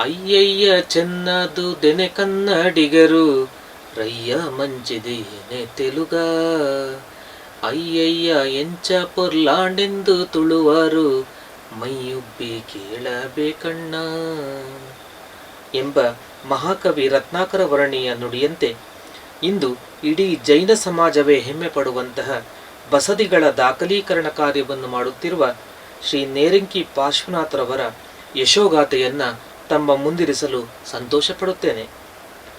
ಅಯ್ಯಯ್ಯ ಚೆನ್ನದು ದೆನೆ ಕನ್ನಡಿಗರು ರಯ್ಯ ಮಂಚಿದೇನೆ ತೆಲುಗ. ಅಯ್ಯಯ್ಯ ಎಂಚ ಪೊರ್ಲಾಂಡೆಂದು ತುಳುವರು, ಮೈಯುಬ್ಬಿ ಕೇಳಬೇಕಣ್ಣ. ಎಂಬ ಮಹಾಕವಿ ರತ್ನಾಕರ ವರ್ಣಿಯ ನುಡಿಯಂತೆ, ಇಂದು ಇಡೀ ಜೈನ ಸಮಾಜವೇ ಹೆಮ್ಮೆ ಪಡುವಂತಹ ಬಸದಿಗಳ ದಾಖಲೀಕರಣ ಕಾರ್ಯವನ್ನು ಮಾಡುತ್ತಿರುವ ಶ್ರೀ ನೇರಂಕಿ ಪಾರ್ಶ್ವನಾಥರವರ ಯಶೋಗಾಥೆಯನ್ನ ತಮ್ಮ ಮುಂದಿರಿಸಲು ಸಂತೋಷಪಡುತ್ತೇನೆ.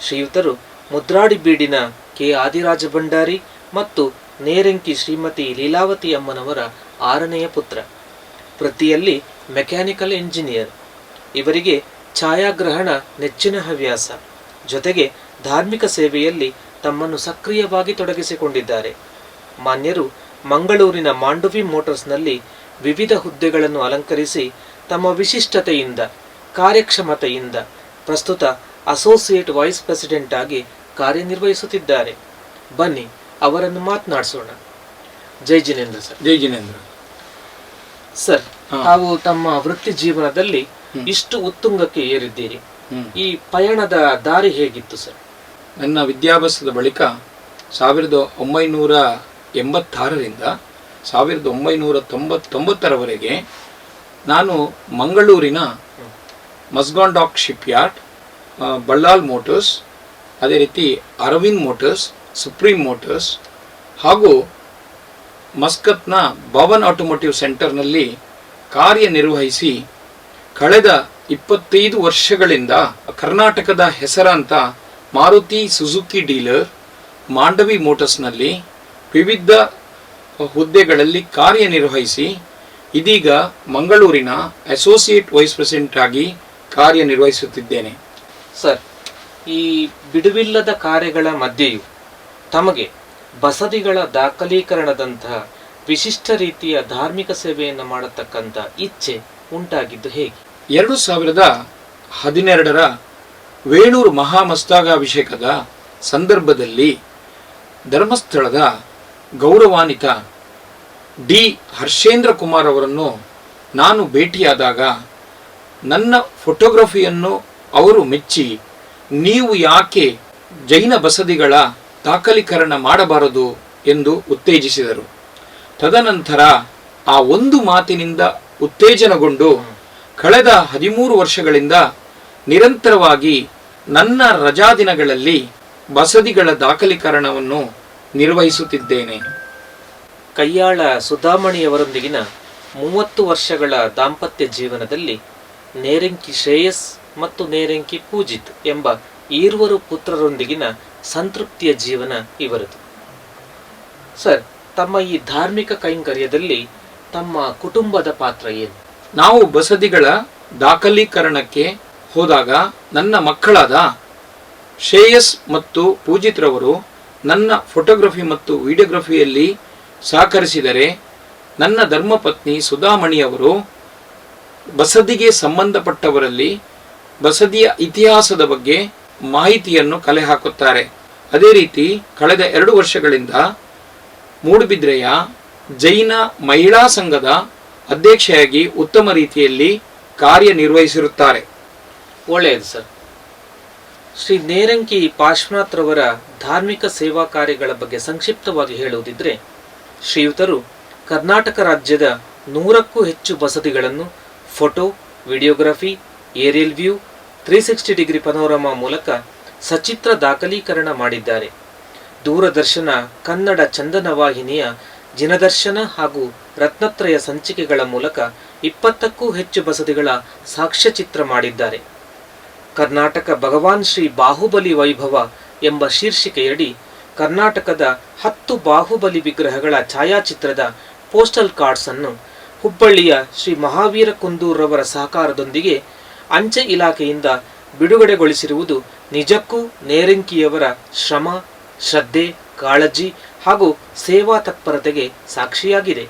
ಶ್ರೀಯುತರು ಮುದ್ರಾಡಿಬೀಡಿನ ಕೆ. ಆದಿರಾಜ ಭಂಡಾರಿ ಮತ್ತು ನೇರೆಂಕಿ ಶ್ರೀಮತಿ ಲೀಲಾವತಿ ಅಮ್ಮನವರ ಆರನೆಯ ಪುತ್ರ. ಪ್ರತಿಯಲ್ಲಿ ಮೆಕ್ಯಾನಿಕಲ್ ಇಂಜಿನಿಯರ್ ಇವರಿಗೆ ಛಾಯಾಗ್ರಹಣ ನೆಚ್ಚಿನ ಹವ್ಯಾಸ. ಜೊತೆಗೆ ಧಾರ್ಮಿಕ ಸೇವೆಯಲ್ಲಿ ತಮ್ಮನ್ನು ಸಕ್ರಿಯವಾಗಿ ತೊಡಗಿಸಿಕೊಂಡಿದ್ದಾರೆ. ಮಾನ್ಯರು ಮಂಗಳೂರಿನ ಮಾಂಡವಿ ಮೋಟರ್ಸ್ನಲ್ಲಿ ವಿವಿಧ ಹುದ್ದೆಗಳನ್ನು ಅಲಂಕರಿಸಿ ತಮ್ಮ ವಿಶಿಷ್ಟತೆಯಿಂದ ಕಾರ್ಯಕ್ಷಮತೆಯಿಂದ ಪ್ರಸ್ತುತ ಅಸೋಸಿಯೇಟ್ ವೈಸ್ ಪ್ರೆಸಿಡೆಂಟ್ ಆಗಿ ಕಾರ್ಯನಿರ್ವಹಿಸುತ್ತಿದ್ದಾರೆ. ಬನ್ನಿ ಅವರನ್ನು ಮಾತನಾಡಿಸೋಣ. ಜೈ ಜಿನೇಂದ್ರ ಸರ್. ಜೈ ಜಿನೇಂದ್ರ. ಸರ್ ನಾವು ತಾವು ತಮ್ಮ ವೃತ್ತಿ ಜೀವನದಲ್ಲಿ ಇಷ್ಟು ಉತ್ತುಂಗಕ್ಕೆ ಏರಿದ್ದೀರಿ. ಈ ಪಯಣದ ದಾರಿ ಹೇಗಿತ್ತು ಸರ್? ನನ್ನ ವಿದ್ಯಾಭ್ಯಾಸದ ಬಳಿಕ ಸಾವಿರದ ಒಂಬೈನೂರ ಎಂಬತ್ತಾರರಿಂದ ಸಾವಿರದ ಒಂಬೈನೂರ ತೊಂಬತ್ತೊಂಬತ್ತರವರೆಗೆ ನಾನು ಮಂಗಳೂರಿನ Mazagon Dock shipyard Ballal motors ಅದೇ ರೀತಿ ಅರವಿಂದ್ ಮೋಟರ್ಸ್ ಸುಪ್ರೀಂ ಮೋಟರ್ಸ್ ಹಾಗೂ ಮಸ್ಕತ್ನ ಭವನ್ ಆಟೋಮೋಟಿವ್ ಸೆಂಟರ್ನಲ್ಲಿ ಕಾರ್ಯನಿರ್ವಹಿಸಿ ಕಳೆದ ಇಪ್ಪತ್ತೈದು ವರ್ಷಗಳಿಂದ ಕರ್ನಾಟಕದ ಹೆಸರಾಂತ ಮಾರುತಿ ಸುಜುಕಿ ಡೀಲರ್ ಮಾಂಡವಿ ಮೋಟರ್ಸ್ನಲ್ಲಿ ವಿವಿಧ ಹುದ್ದೆಗಳಲ್ಲಿ ಕಾರ್ಯನಿರ್ವಹಿಸಿ ಇದೀಗ ಮಂಗಳೂರಿನ ಅಸೋಸಿಯೇಟ್ ವೈಸ್ ಪ್ರೆಸಿಡೆಂಟ್ ಆಗಿ ಕಾರ್ಯನಿರ್ವಹಿಸುತ್ತಿದ್ದೇನೆ. ಸರ್ ಈ ಬಿಡುವಿಲ್ಲದ ಕಾರ್ಯಗಳ ಮಧ್ಯೆಯೂ ತಮಗೆ ಬಸದಿಗಳ ದಾಖಲೀಕರಣದಂತಹ ವಿಶಿಷ್ಟ ರೀತಿಯ ಧಾರ್ಮಿಕ ಸೇವೆಯನ್ನು ಮಾಡತಕ್ಕಂಥ ಇಚ್ಛೆ ಉಂಟಾಗಿದ್ದು ಹೇಗೆ? ಎರಡು ಸಾವಿರದ ಹದಿನೆರಡರ ವೇಣೂರು ಮಹಾಮಸ್ತಾಗಾಭಿಷೇಕದ ಸಂದರ್ಭದಲ್ಲಿ ಧರ್ಮಸ್ಥಳದ ಗೌರವಾನ್ವಿತ ಡಿ ಹರ್ಷೇಂದ್ರ ಕುಮಾರ್ ಅವರನ್ನು ನಾನು ಭೇಟಿಯಾದಾಗ ನನ್ನ ಫೋಟೋಗ್ರಫಿಯನ್ನು ಅವರು ಮೆಚ್ಚಿ, ನೀವು ಯಾಕೆ ಜೈನ ಬಸದಿಗಳ ದಾಖಲೀಕರಣ ಮಾಡಬಾರದು ಎಂದು ಉತ್ತೇಜಿಸಿದರು. ತದನಂತರ ಆ ಒಂದು ಮಾತಿನಿಂದ ಉತ್ತೇಜನಗೊಂಡು ಕಳೆದ ಹದಿಮೂರು ವರ್ಷಗಳಿಂದ ನಿರಂತರವಾಗಿ ನನ್ನ ರಜಾದಿನಗಳಲ್ಲಿ ಬಸದಿಗಳ ದಾಖಲೀಕರಣವನ್ನು ನಿರ್ವಹಿಸುತ್ತಿದ್ದೇನೆ. ಕೈಯಾಳ ಸುಧಾಮಣಿಯವರೊಂದಿಗಿನ ಮೂವತ್ತು ವರ್ಷಗಳ ದಾಂಪತ್ಯ ಜೀವನದಲ್ಲಿ ನೇರಂಕಿ ಶ್ರೇಯಸ್ ಮತ್ತು ನೇರಂಕಿ ಪೂಜಿತ್ ಎಂಬ ಈರ್ವರು ಪುತ್ರರೊಂದಿಗಿನ ಸಂತೃಪ್ತಿಯ ಜೀವನ ಇವರದು. ಸರ್, ತಮ್ಮ ಈ ಧಾರ್ಮಿಕ ಕೈಂಕರ್ಯದಲ್ಲಿ ತಮ್ಮ ಕುಟುಂಬದ ಪಾತ್ರ ಏನು? ನಾವು ಬಸದಿಗಳ ದಾಖಲೀಕರಣಕ್ಕೆ ಹೋದಾಗ ನನ್ನ ಮಕ್ಕಳಾದ ಶ್ರೇಯಸ್ ಮತ್ತು ಪೂಜಿತ್ರವರು ನನ್ನ ಫೋಟೋಗ್ರಫಿ ಮತ್ತು ವಿಡಿಯೋಗ್ರಫಿಯಲ್ಲಿ ಸಹಕರಿಸಿದರೆ ನನ್ನ ಧರ್ಮಪತ್ನಿ ಸುಧಾಮಣಿಯವರು ಬಸದಿಗೆ ಸಂಬಂಧಪಟ್ಟವರಲ್ಲಿ ಬಸದಿಯ ಇತಿಹಾಸದ ಬಗ್ಗೆ ಮಾಹಿತಿಯನ್ನು ಕಲೆ ಹಾಕುತ್ತಾರೆ. ಅದೇ ರೀತಿ ಕಳೆದ ಎರಡು ವರ್ಷಗಳಿಂದ ಮೂಡುಬಿದ್ರೆಯ ಜೈನ ಮಹಿಳಾ ಸಂಘದ ಅಧ್ಯಕ್ಷೆಯಾಗಿ ಉತ್ತಮ ರೀತಿಯಲ್ಲಿ ಕಾರ್ಯನಿರ್ವಹಿಸಿರುತ್ತಾರೆ. ಒಳ್ಳೆಯದು ಸರ್. ಶ್ರೀ ನೇರಂಕಿ ಪಾರ್ಶ್ವನಾಥ್ರವರ ಧಾರ್ಮಿಕ ಸೇವಾ ಕಾರ್ಯಗಳ ಬಗ್ಗೆ ಸಂಕ್ಷಿಪ್ತವಾಗಿ ಹೇಳುವುದಿದ್ರೆ, ಶ್ರೀಯುತರು ಕರ್ನಾಟಕ ರಾಜ್ಯದ ನೂರಕ್ಕೂ ಹೆಚ್ಚು ಬಸದಿಗಳನ್ನು photo, videography, aerial view three sixty degree panorama ಮೂಲಕ ಸಚಿತ್ರ ದಾಖಲೀಕರಣ ಮಾಡಿದ್ದಾರೆ. ದೂರದರ್ಶನ, ಕನ್ನಡ ಚಂದನ ವಾಹಿನಿಯ ಜಿನದರ್ಶನ ಹಾಗೂ ರತ್ನತ್ರಯ ಸಂಚಿಕೆಗಳ ಮೂಲಕ ಇಪ್ಪತ್ತಕ್ಕೂ ಹೆಚ್ಚು ಬಸದಿಗಳ ಸಾಕ್ಷ್ಯಚಿತ್ರ ಮಾಡಿದ್ದಾರೆ. ಕರ್ನಾಟಕ ಭಗವಾನ್ ಶ್ರೀ ಬಾಹುಬಲಿ ವೈಭವ ಎಂಬ ಶೀರ್ಷಿಕೆಯಡಿ ಕರ್ನಾಟಕದ ಹತ್ತು ಬಾಹುಬಲಿ ವಿಗ್ರಹಗಳ ಛಾಯಾಚಿತ್ರದ ಪೋಸ್ಟಲ್ ಕಾರ್ಡ್ಸ್ ಅನ್ನು ಹುಬ್ಬಳ್ಳಿಯ ಶ್ರೀ ಮಹಾವೀರ ಕುಂದೂರವರ ಸಹಕಾರದೊಂದಿಗೆ ಅಂಚೆ ಇಲಾಖೆಯಿಂದ ಬಿಡುಗಡೆಗೊಳಿಸಿರುವುದು ನಿಜಕ್ಕೂ ನೇರಂಕಿಯವರ ಶ್ರಮ, ಶ್ರದ್ಧೆ, ಕಾಳಜಿ ಹಾಗೂ ಸೇವಾ ತತ್ಪರತೆಗೆ ಸಾಕ್ಷಿಯಾಗಿದೆ.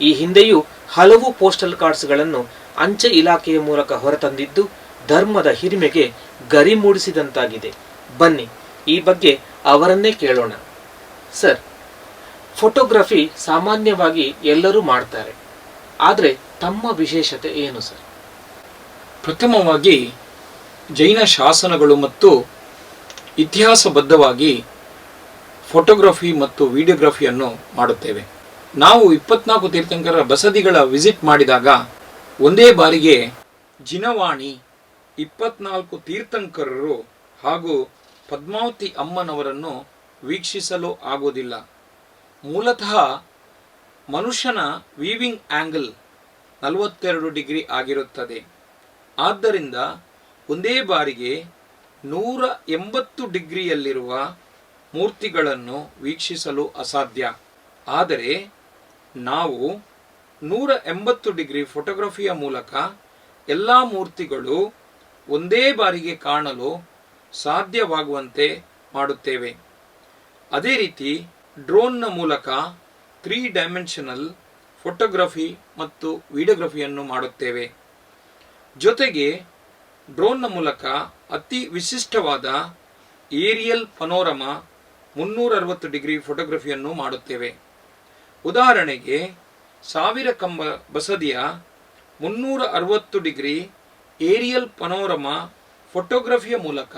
ಈ ಹಿಂದೆಯೂ ಹಲವು ಪೋಸ್ಟಲ್ ಕಾರ್ಡ್ಸ್ಗಳನ್ನು ಅಂಚೆ ಇಲಾಖೆಯ ಮೂಲಕ ಹೊರತಂದಿದ್ದು, ಧರ್ಮದ ಹಿರಿಮೆಗೆ ಗರಿ ಮೂಡಿಸಿದಂತಾಗಿದೆ. ಬನ್ನಿ, ಈ ಬಗ್ಗೆ ಅವರನ್ನೇ ಕೇಳೋಣ. ಸರ್, ಫೋಟೋಗ್ರಫಿ ಸಾಮಾನ್ಯವಾಗಿ ಎಲ್ಲರೂ ಮಾಡ್ತಾರೆ. ಆದರೆ ತಮ್ಮ ವಿಶೇಷತೆ ಏನು ಸರ್? ಪ್ರಥಮವಾಗಿ ಜೈನ ಶಾಸನಗಳು ಮತ್ತು ಇತಿಹಾಸಬದ್ಧವಾಗಿ ಫೋಟೋಗ್ರಫಿ ಮತ್ತು ವಿಡಿಯೋಗ್ರಫಿಯನ್ನು ಮಾಡುತ್ತೇವೆ. ನಾವು ಇಪ್ಪತ್ನಾಲ್ಕು ತೀರ್ಥಂಕರ ಬಸದಿಗಳ ವಿಸಿಟ್ ಮಾಡಿದಾಗ ಒಂದೇ ಬಾರಿಗೆ ಜಿನವಾಣಿ ಇಪ್ಪತ್ನಾಲ್ಕು ತೀರ್ಥಂಕರರು ಹಾಗೂ ಪದ್ಮಾವತಿ ಅಮ್ಮನವರನ್ನು ವೀಕ್ಷಿಸಲು ಆಗುವುದಿಲ್ಲ ಮೂಲತಃ ಮನುಷ್ಯನ ವೀವಿಂಗ್ ಆ್ಯಂಗಲ್ ನಲವತ್ತೆರಡು ಡಿಗ್ರಿ ಆಗಿರುತ್ತದೆ. ಆದ್ದರಿಂದ ಒಂದೇ ಬಾರಿಗೆ ನೂರ ಎಂಬತ್ತು ಡಿಗ್ರಿಯಲ್ಲಿರುವ ಮೂರ್ತಿಗಳನ್ನು ವೀಕ್ಷಿಸಲು ಅಸಾಧ್ಯ. ಆದರೆ ನಾವು ನೂರ ಎಂಬತ್ತು ಡಿಗ್ರಿ ಫೋಟೋಗ್ರಫಿಯ ಮೂಲಕ ಎಲ್ಲ ಮೂರ್ತಿಗಳು ಒಂದೇ ಬಾರಿಗೆ ಕಾಣಲು ಸಾಧ್ಯವಾಗುವಂತೆ ಮಾಡುತ್ತೇವೆ. ಅದೇ ರೀತಿ ಡ್ರೋನ್ನ ಮೂಲಕ ತ್ರೀ ಡೈಮೆನ್ಷನಲ್ ಫೋಟೋಗ್ರಫಿ ಮತ್ತು ವಿಡಿಯೋಗ್ರಫಿಯನ್ನು ಮಾಡುತ್ತೇವೆ. ಜೊತೆಗೆ ಡ್ರೋನ್ನ ಮೂಲಕ ಅತಿ ವಿಶಿಷ್ಟವಾದ ಏರಿಯಲ್ ಪನೋರಮಾ ಮುನ್ನೂರ ಅರವತ್ತು ಡಿಗ್ರಿ ಫೋಟೋಗ್ರಫಿಯನ್ನು ಮಾಡುತ್ತೇವೆ. ಉದಾಹರಣೆಗೆ ಸಾವಿರ ಕಂಬ ಬಸದಿಯ ಮುನ್ನೂರ ಅರವತ್ತು ಡಿಗ್ರಿ ಏರಿಯಲ್ ಪನೋರಮಾ ಫೋಟೋಗ್ರಫಿಯ ಮೂಲಕ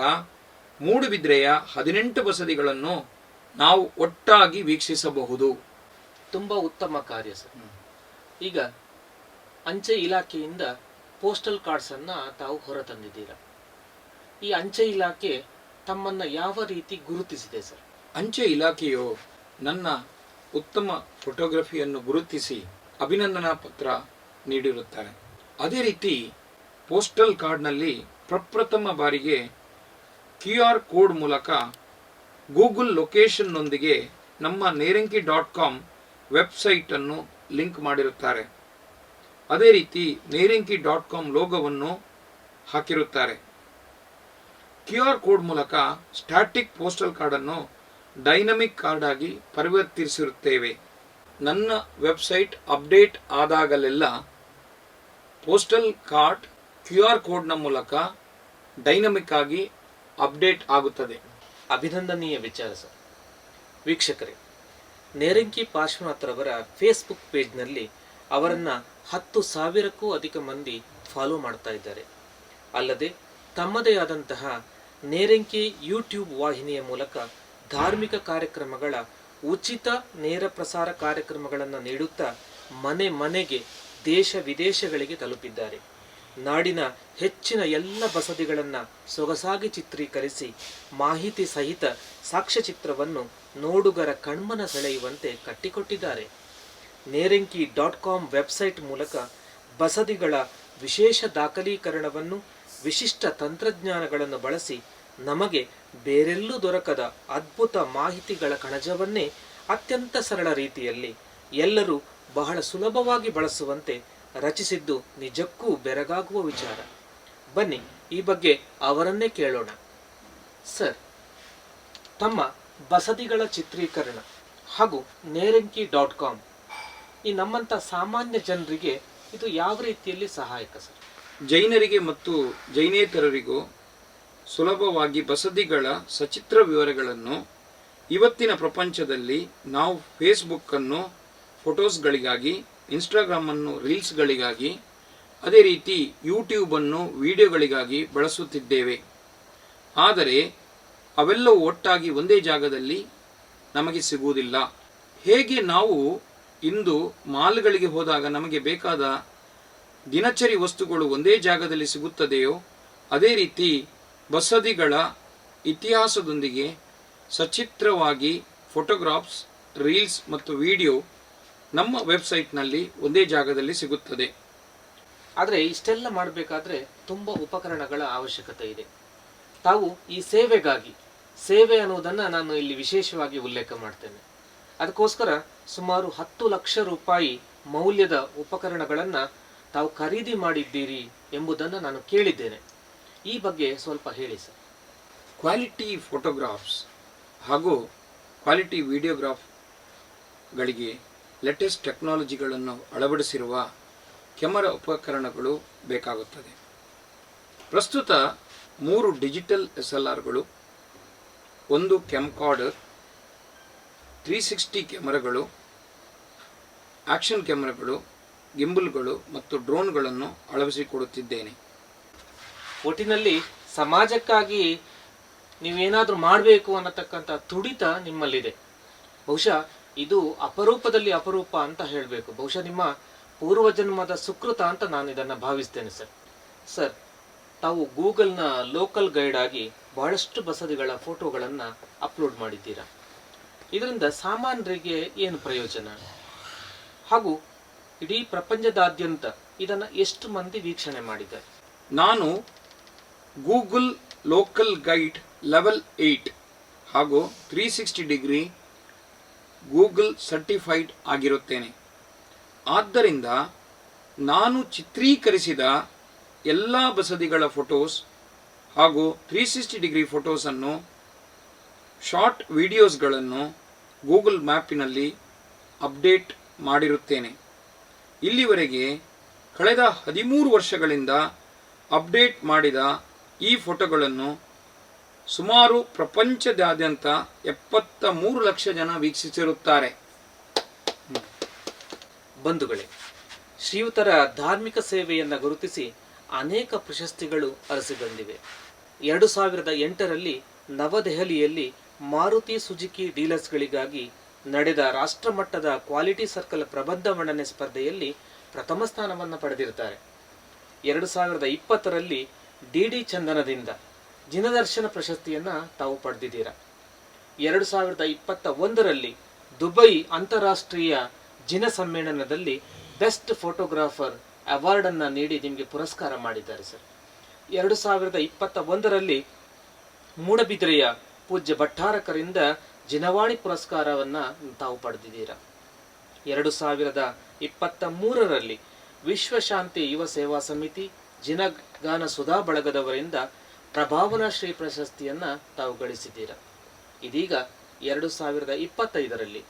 ಮೂಡುಬಿದ್ರೆಯ ಹದಿನೆಂಟು ಬಸದಿಗಳನ್ನು ನಾವು ಒಟ್ಟಾಗಿ ವೀಕ್ಷಿಸಬಹುದು. ತುಂಬಾ ಉತ್ತಮ ಕಾರ್ಯ ಸರ್. ಈಗ ಅಂಚೆ ಇಲಾಖೆಯಿಂದ ಪೋಸ್ಟಲ್ ಕಾರ್ಡ್ಸ್ ಅನ್ನ ತಾವು ಹೊರತಂದಿದ್ದೀರಾ. ಈ ಅಂಚೆ ಇಲಾಖೆ ತಮ್ಮನ್ನ ಯಾವ ರೀತಿ ಗುರುತಿಸಿದೆ ಸರ್? ಅಂಚೆ ಇಲಾಖೆಯು ನನ್ನ ಉತ್ತಮ ಫೋಟೋಗ್ರಫಿಯನ್ನು ಗುರುತಿಸಿ ಅಭಿನಂದನಾ ಪತ್ರ ನೀಡಿರುತ್ತಾರೆ. ಅದೇ ರೀತಿ ಪೋಸ್ಟಲ್ ಕಾರ್ಡ್ನಲ್ಲಿ ಪ್ರಪ್ರಥಮ ಬಾರಿಗೆ ಕ್ಯೂ ಆರ್ ಕೋಡ್ ಮೂಲಕ ಗೂಗಲ್ ಲೊಕೇಶನ್ನೊಂದಿಗೆ ನಮ್ಮ ನೇರಂಕಿ ಡಾಟ್ ಕಾಮ್ ವೆಬ್ಸೈಟನ್ನು ಲಿಂಕ್ ಮಾಡಿರುತ್ತಾರೆ. ಅದೇ ರೀತಿ ನೇರಿಂಕಿ ಡಾಟ್ ಕಾಮ್ ಲೋಗೋವನ್ನು ಹಾಕಿರುತ್ತಾರೆ. ಕ್ಯೂ ಆರ್ ಕೋಡ್ ಮೂಲಕ ಸ್ಟ್ಯಾಟಿಕ್ ಪೋಸ್ಟಲ್ ಕಾರ್ಡನ್ನು ಡೈನಮಿಕ್ ಕಾರ್ಡ್ ಆಗಿ ಪರಿವರ್ತಿಸಿರುತ್ತೇವೆ. ನನ್ನ ವೆಬ್ಸೈಟ್ ಅಪ್ಡೇಟ್ ಆದಾಗಲೆಲ್ಲ ಪೋಸ್ಟಲ್ ಕಾರ್ಡ್ ಕ್ಯೂ ಆರ್ ಕೋಡ್ನ ಮೂಲಕ ಡೈನಮಿಕ್ ಆಗಿ ಅಪ್ಡೇಟ್ ಆಗುತ್ತದೆ. ಅಭಿನಂದನೀಯ ವಿಚಾರ ಸರ್. ವೀಕ್ಷಕರೇ ನೇರಂಕಿ ಪಾರ್ಶ್ವನಾಥ್ ರವರ ಫೇಸ್ಬುಕ್ ಪೇಜ್ನಲ್ಲಿ ಅವರನ್ನು ಹತ್ತು ಸಾವಿರಕ್ಕೂ ಅಧಿಕ ಮಂದಿ ಫಾಲೋ ಮಾಡ್ತಾ ಇದ್ದಾರೆ. ಅಲ್ಲದೆ ತಮ್ಮದೇ ಆದಂತಹ ನೇರಂಕಿ ಯೂಟ್ಯೂಬ್ ವಾಹಿನಿಯ ಮೂಲಕ ಧಾರ್ಮಿಕ ಕಾರ್ಯಕ್ರಮಗಳ ಉಚಿತ ನೇರ ಪ್ರಸಾರ ಕಾರ್ಯಕ್ರಮಗಳನ್ನು ನೀಡುತ್ತಾ ಮನೆ ಮನೆಗೆ ದೇಶ ವಿದೇಶಗಳಿಗೆ ತಲುಪಿದ್ದಾರೆ. ನಾಡಿನ ಹೆಚ್ಚಿನ ಎಲ್ಲ ಬಸದಿಗಳನ್ನು ಸೊಗಸಾಗಿ ಚಿತ್ರೀಕರಿಸಿ ಮಾಹಿತಿ ಸಹಿತ ಸಾಕ್ಷ್ಯಚಿತ್ರವನ್ನು ನೋಡುಗರ ಕಣ್ಮನ ಸೆಳೆಯುವಂತೆ ಕಟ್ಟಿಕೊಟ್ಟಿದ್ದಾರೆ. ನೇರೆಂಕಿ ಡಾಟ್ ಕಾಮ್ ವೆಬ್ಸೈಟ್ ಮೂಲಕ ಬಸದಿಗಳ ವಿಶೇಷ ದಾಖಲೀಕರಣವನ್ನು, ವಿಶಿಷ್ಟ ತಂತ್ರಜ್ಞಾನಗಳನ್ನು ಬಳಸಿ ನಮಗೆ ಬೇರೆಲ್ಲೂ ದೊರಕದ ಅದ್ಭುತ ಮಾಹಿತಿಗಳ ಕಣಜವನ್ನೇ ಅತ್ಯಂತ ಸರಳ ರೀತಿಯಲ್ಲಿ ಎಲ್ಲರೂ ಬಹಳ ಸುಲಭವಾಗಿ ಬಳಸುವಂತೆ ರಚಿಸಿದ್ದು ನಿಜಕ್ಕೂ ಬೆರಗಾಗುವ ವಿಚಾರ. ಬನ್ನಿ, ಈ ಬಗ್ಗೆ ಅವರನ್ನೇ ಕೇಳೋಣ. ಸರ್, ತಮ್ಮ ಬಸದಿಗಳ ಚಿತ್ರೀಕರಣ ಹಾಗೂ ನೇರಂಕಿ ಡಾಟ್ ಕಾಮ್. ಈ ನಮ್ಮಂಥ ಸಾಮಾನ್ಯ ಜನರಿಗೆ ಇದು ಯಾವ ರೀತಿಯಲ್ಲಿ ಸಹಾಯಕ ಸರ್? ಜೈನರಿಗೆ ಮತ್ತು ಜೈನೇತರರಿಗೂ ಸುಲಭವಾಗಿ ಬಸದಿಗಳ ಸಚಿತ್ರ ವಿವರಗಳನ್ನು ಇವತ್ತಿನ ಪ್ರಪಂಚದಲ್ಲಿ ನಾವು ಫೇಸ್ಬುಕ್ಕನ್ನು ಫೋಟೋಸ್ಗಳಿಗಾಗಿ ಇನ್ಸ್ಟಾಗ್ರಾಮನ್ನು ರೀಲ್ಸ್ಗಳಿಗಾಗಿ ಅದೇ ರೀತಿ ಯೂಟ್ಯೂಬನ್ನು ವಿಡಿಯೋಗಳಿಗಾಗಿ ಬಳಸುತ್ತಿದ್ದೇವೆ. ಆದರೆ, ಅವೆಲ್ಲವೂ ಒಟ್ಟಾಗಿ ಒಂದೇ ಜಾಗದಲ್ಲಿ ನಮಗೆ ಸಿಗುವುದಿಲ್ಲ. ಹೇಗೆ ನಾವು ಇಂದು ಮಾಲ್ಗಳಿಗೆ ಹೋದಾಗ ನಮಗೆ ಬೇಕಾದ ದಿನಚರಿ ವಸ್ತುಗಳು ಒಂದೇ ಜಾಗದಲ್ಲಿ ಸಿಗುತ್ತದೆಯೋ, ಅದೇ ರೀತಿ ಬಸದಿಗಳ ಇತಿಹಾಸದೊಂದಿಗೆ ಸಚಿತ್ರವಾಗಿ ಫೋಟೋಗ್ರಾಫ್ಸ್ ರೀಲ್ಸ್ ಮತ್ತು ವಿಡಿಯೋ ನಮ್ಮ ವೆಬ್ಸೈಟ್ನಲ್ಲಿ ಒಂದೇ ಜಾಗದಲ್ಲಿ ಸಿಗುತ್ತದೆ. ಆದರೆ ಇಷ್ಟೆಲ್ಲ ಮಾಡಬೇಕಾದ್ರೆ ತುಂಬ ಉಪಕರಣಗಳ ಅವಶ್ಯಕತೆ ಇದೆ. ತಾವು ಈ ಸೇವೆಗಾಗಿ ಸೇವೆ ಅನ್ನೋದನ್ನು ನಾನು ಇಲ್ಲಿ ವಿಶೇಷವಾಗಿ ಉಲ್ಲೇಖ ಮಾಡ್ತೇನೆ. ಅದಕ್ಕೋಸ್ಕರ ಸುಮಾರು ಹತ್ತು ಲಕ್ಷ ರೂಪಾಯಿ ಮೌಲ್ಯದ ಉಪಕರಣಗಳನ್ನು ತಾವು ಖರೀದಿ ಮಾಡಿದ್ದೀರಿ ಎಂಬುದನ್ನು ನಾನು ಕೇಳಿದ್ದೇನೆ. ಈ ಬಗ್ಗೆ ಸ್ವಲ್ಪ ಹೇಳಿ ಸರ್. ಕ್ವಾಲಿಟಿ ಫೋಟೋಗ್ರಾಫ್ಸ್ ಹಾಗೂ ಕ್ವಾಲಿಟಿ ವಿಡಿಯೋಗ್ರಾಫ್ಗಳಿಗೆ ಲೇಟೆಸ್ಟ್ ಟೆಕ್ನಾಲಜಿಗಳನ್ನು ಅಳವಡಿಸಿರುವ ಕ್ಯಾಮರಾ ಉಪಕರಣಗಳು ಬೇಕಾಗುತ್ತದೆ. ಪ್ರಸ್ತುತ ಮೂರು ಡಿಜಿಟಲ್ ಎಸ್ ಎಲ್ ಆರ್ಗಳು ಒಂದು ಕ್ಯಾಮ್ಕಾರ್ಡರ್ ತ್ರೀ ಸಿಕ್ಸ್ಟಿ ಕ್ಯಾಮರಾಗಳು ಆ್ಯಕ್ಷನ್ ಕ್ಯಾಮರಾಗಳು ಗಿಂಬಲ್ಗಳು ಮತ್ತು ಡ್ರೋನ್ಗಳನ್ನು ಅಳವಡಿಸಿಕೊಡುತ್ತಿದ್ದೇನೆ. ಒಟ್ಟಿನಲ್ಲಿ ಸಮಾಜಕ್ಕಾಗಿ ನೀವೇನಾದರೂ ಮಾಡಬೇಕು ಅನ್ನತಕ್ಕಂಥ ತುಡಿತ ನಿಮ್ಮಲ್ಲಿದೆ. ಬಹುಶಃ ಇದು ಅಪರೂಪದಲ್ಲಿ ಅಪರೂಪ ಅಂತ ಹೇಳಬೇಕು. ಬಹುಶಃ ನಿಮ್ಮ ಪೂರ್ವಜನ್ಮದ ಸುಕೃತ ಅಂತ ನಾನು ಇದನ್ನು ಭಾವಿಸ್ತೇನೆ, ಸರ್. ಸರ್, ತಾವು ಗೂಗಲ್ನ ಲೋಕಲ್ ಗೈಡ್ ಆಗಿ ಬಹಳಷ್ಟು ಬಸದಿಗಳ ಫೋಟೋಗಳನ್ನು ಅಪ್ಲೋಡ್ ಮಾಡಿದ್ದೀರಾ? ಇದರಿಂದ ಸಾಮಾನ್ಯರಿಗೆ ಏನು ಪ್ರಯೋಜನ? ಹಾಗೂ ಇಡೀ ಪ್ರಪಂಚದಾದ್ಯಂತ ಇದನ್ನು ಎಷ್ಟು ಮಂದಿ ವೀಕ್ಷಣೆ ಮಾಡಿದ್ದಾರೆ? ನಾನು Google local guide level eight ಹಾಗೂ three sixty degree Google certified ಆಗಿರುತ್ತೇನೆ. ಆದ್ದರಿಂದ ನಾನು ಚಿತ್ರೀಕರಿಸಿದ ಎಲ್ಲ ಬಸದಿಗಳ ಫೋಟೋಸ್ ಹಾಗೂ ತ್ರೀ ಸಿಕ್ಸ್ಟಿ ಡಿಗ್ರಿ ಫೋಟೋಸನ್ನು ಶಾರ್ಟ್ ವಿಡಿಯೋಸ್ಗಳನ್ನು ಗೂಗಲ್ ಮ್ಯಾಪಿನಲ್ಲಿ ಅಪ್ಡೇಟ್ ಮಾಡಿರುತ್ತೇನೆ. ಇಲ್ಲಿವರೆಗೆ ಕಳೆದ ಹದಿಮೂರು ವರ್ಷಗಳಿಂದ ಅಪ್ಡೇಟ್ ಮಾಡಿದ ಈ ಫೋಟೋಗಳನ್ನು ಸುಮಾರು ಪ್ರಪಂಚದಾದ್ಯಂತ ಎಪ್ಪತ್ತ ಮೂರು ಲಕ್ಷ ಜನ ವೀಕ್ಷಿಸಿರುತ್ತಾರೆ. ಬಂಧುಗಳೇ, ಶ್ರೀಯುತರ ಧಾರ್ಮಿಕ ಸೇವೆಯನ್ನು ಗುರುತಿಸಿ ಅನೇಕ ಪ್ರಶಸ್ತಿಗಳು ಅರಸಿ ಬಂದಿವೆ. ಎರಡು ಸಾವಿರದ ಎಂಟರಲ್ಲಿ ನವದೆಹಲಿಯಲ್ಲಿ ಮಾರುತಿ ಸುಜುಕಿ ಡೀಲರ್ಸ್ಗಳಿಗಾಗಿ ನಡೆದ ರಾಷ್ಟ್ರಮಟ್ಟದ ಕ್ವಾಲಿಟಿ ಸರ್ಕಲ್ ಪ್ರಬಂಧ ಮಂಡನೆ ಸ್ಪರ್ಧೆಯಲ್ಲಿ ಪ್ರಥಮ ಸ್ಥಾನವನ್ನು ಪಡೆದಿರುತ್ತಾರೆ ಎರಡು ಸಾವಿರದ ಇಪ್ಪತ್ತರಲ್ಲಿ ಡಿ ಡಿ ಚಂದನದಿಂದ ಜಿನದರ್ಶನ ಪ್ರಶಸ್ತಿಯನ್ನ ತಾವು ಪಡೆದಿದ್ದೀರಾ? ಎರಡು ಸಾವಿರದ ಇಪ್ಪತ್ತ ಒಂದರಲ್ಲಿ ದುಬೈ ಅಂತಾರಾಷ್ಟ್ರೀಯ ಜಿನ ಸಮ್ಮೇಳನದಲ್ಲಿ ಬೆಸ್ಟ್ ಫೋಟೋಗ್ರಾಫರ್ ಅವಾರ್ಡ್ ಅನ್ನ ನೀಡಿ ನಿಮಗೆ ಪುರಸ್ಕಾರ ಮಾಡಿದ್ದಾರೆ ಸರ್. ಎರಡು ಸಾವಿರದ ಇಪ್ಪತ್ತ ಒಂದರಲ್ಲಿ ಮೂಡಬಿದ್ರೆಯ ಪೂಜ್ಯ ಭಟ್ಟಾರಕರಿಂದ ಜಿನವಾಣಿ ಪುರಸ್ಕಾರವನ್ನು ತಾವು ಪಡೆದಿದ್ದೀರಾ? ಎರಡು ಸಾವಿರದ ಇಪ್ಪತ್ತ ಮೂರರಲ್ಲಿ ವಿಶ್ವಶಾಂತಿ ಯುವ ಸೇವಾ ಸಮಿತಿ, ಜಿನಗಾನ ಸುಧಾ ಬಳಗದವರಿಂದ ಪ್ರಭಾವನಾ ಶ್ರೀ ಪ್ರಶಸ್ತಿಯನ್ನು ತಾವು ಗಳಿಸಿದ್ದೀರಾ. ಇದೀಗ ಎರಡು ಸಾವಿರದ ಇಪ್ಪತ್ತೈದರಲ್ಲಿ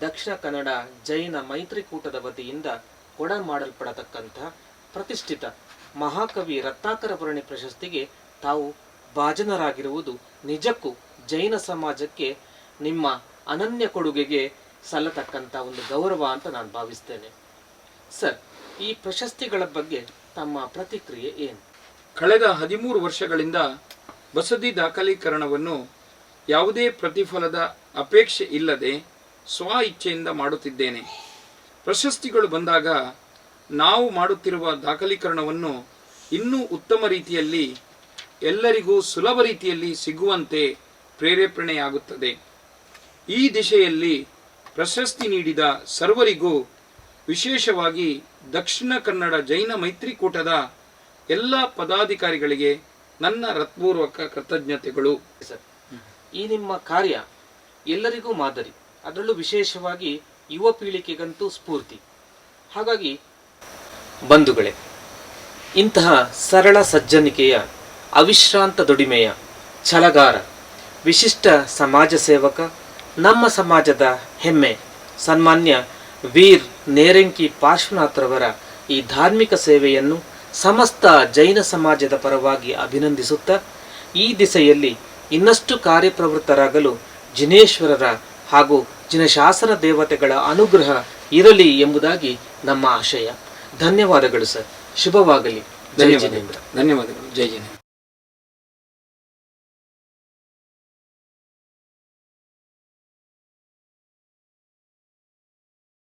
ದಕ್ಷಿಣ ಕನ್ನಡ ಜೈನ ಮೈತ್ರಿಕೂಟದ ವತಿಯಿಂದ ಕೊಡ ಮಾಡಲ್ಪಡತಕ್ಕಂಥ ಪ್ರತಿಷ್ಠಿತ ಮಹಾಕವಿ ರತ್ನಾಕರ ಭರಣಿ ಪ್ರಶಸ್ತಿಗೆ ತಾವು ಭಾಜನರಾಗಿರುವುದು ನಿಜಕ್ಕೂ ಜೈನ ಸಮಾಜಕ್ಕೆ ನಿಮ್ಮ ಅನನ್ಯ ಕೊಡುಗೆಗೆ ಸಲ್ಲತಕ್ಕಂಥ ಒಂದು ಗೌರವ ಅಂತ ನಾನು ಭಾವಿಸ್ತೇನೆ. ಸರ್, ಈ ಪ್ರಶಸ್ತಿಗಳ ಬಗ್ಗೆ ತಮ್ಮ ಪ್ರತಿಕ್ರಿಯೆ ಏನು? ಕಳೆದ ಹದಿಮೂರು ವರ್ಷಗಳಿಂದ ಬಸದಿ ದಾಖಲೀಕರಣವನ್ನು ಯಾವುದೇ ಪ್ರತಿಫಲದ ಅಪೇಕ್ಷೆ ಇಲ್ಲದೆ ಸ್ವ ಇಚ್ಛೆಯಿಂದ ಮಾಡುತ್ತಿದ್ದೇನೆ. ಪ್ರಶಸ್ತಿಗಳು ಬಂದಾಗ ನಾವು ಮಾಡುತ್ತಿರುವ ದಾಖಲೀಕರಣವನ್ನು ಇನ್ನೂ ಉತ್ತಮ ರೀತಿಯಲ್ಲಿ, ಎಲ್ಲರಿಗೂ ಸುಲಭ ರೀತಿಯಲ್ಲಿ ಸಿಗುವಂತೆ ಪ್ರೇರೇಪಣೆಯಾಗುತ್ತದೆ. ಈ ದಿಶೆಯಲ್ಲಿ ಪ್ರಶಸ್ತಿ ನೀಡಿದ ಸರ್ವರಿಗೂ ವಿಶೇಷವಾಗಿ ದಕ್ಷಿಣ ಕನ್ನಡ ಜೈನ ಮೈತ್ರಿಕೂಟದ ಎಲ್ಲ ಪದಾಧಿಕಾರಿಗಳಿಗೆ ನನ್ನ ಹೃತ್ಪೂರ್ವಕ ಕೃತಜ್ಞತೆಗಳು. ಸರ್, ಈ ನಿಮ್ಮ ಕಾರ್ಯ ಎಲ್ಲರಿಗೂ ಮಾದರಿ. ಅದರಲ್ಲೂ ವಿಶೇಷವಾಗಿ ಯುವ ಪೀಳಿಗೆಗಂತೂ ಸ್ಫೂರ್ತಿ. ಹಾಗಾಗಿ ಬಂಧುಗಳೇ, ಇಂತಹ ಸರಳ ಸಜ್ಜನಿಕೆಯ ಅವಿಶ್ರಾಂತ ದುಡಿಮೆಯ ಛಲಗಾರ, ವಿಶಿಷ್ಟ ಸಮಾಜ ಸೇವಕ, ನಮ್ಮ ಸಮಾಜದ ಹೆಮ್ಮೆ, ಸನ್ಮಾನ್ಯ ವೀರ್ ನೇರಂಕಿ ಪಾರ್ಶ್ವನಾಥ್ರವರ ಈ ಧಾರ್ಮಿಕ ಸೇವೆಯನ್ನು ಸಮಸ್ತ ಜೈನ ಸಮಾಜದ ಪರವಾಗಿ ಅಭಿನಂದಿಸುತ್ತಾ ಈ ದಿಸೆಯಲ್ಲಿ ಇನ್ನಷ್ಟು ಕಾರ್ಯಪ್ರವೃತ್ತರಾಗಲು ಜಿನೇಶ್ವರರ ಹಾಗೂ ಜಿನಶಾಸನ ದೇವತೆಗಳ ಅನುಗ್ರಹ ಇರಲಿ ಎಂಬುದಾಗಿ ನಮ್ಮ ಆಶಯ. ಧನ್ಯವಾದಗಳು ಸರ್. ಶುಭವಾಗಲಿ. ಜೈ ಜಿನೇಂದ್ರ. ಧನ್ಯವಾದಗಳು. ಜೈ ಜಿನೇಂದ್ರ.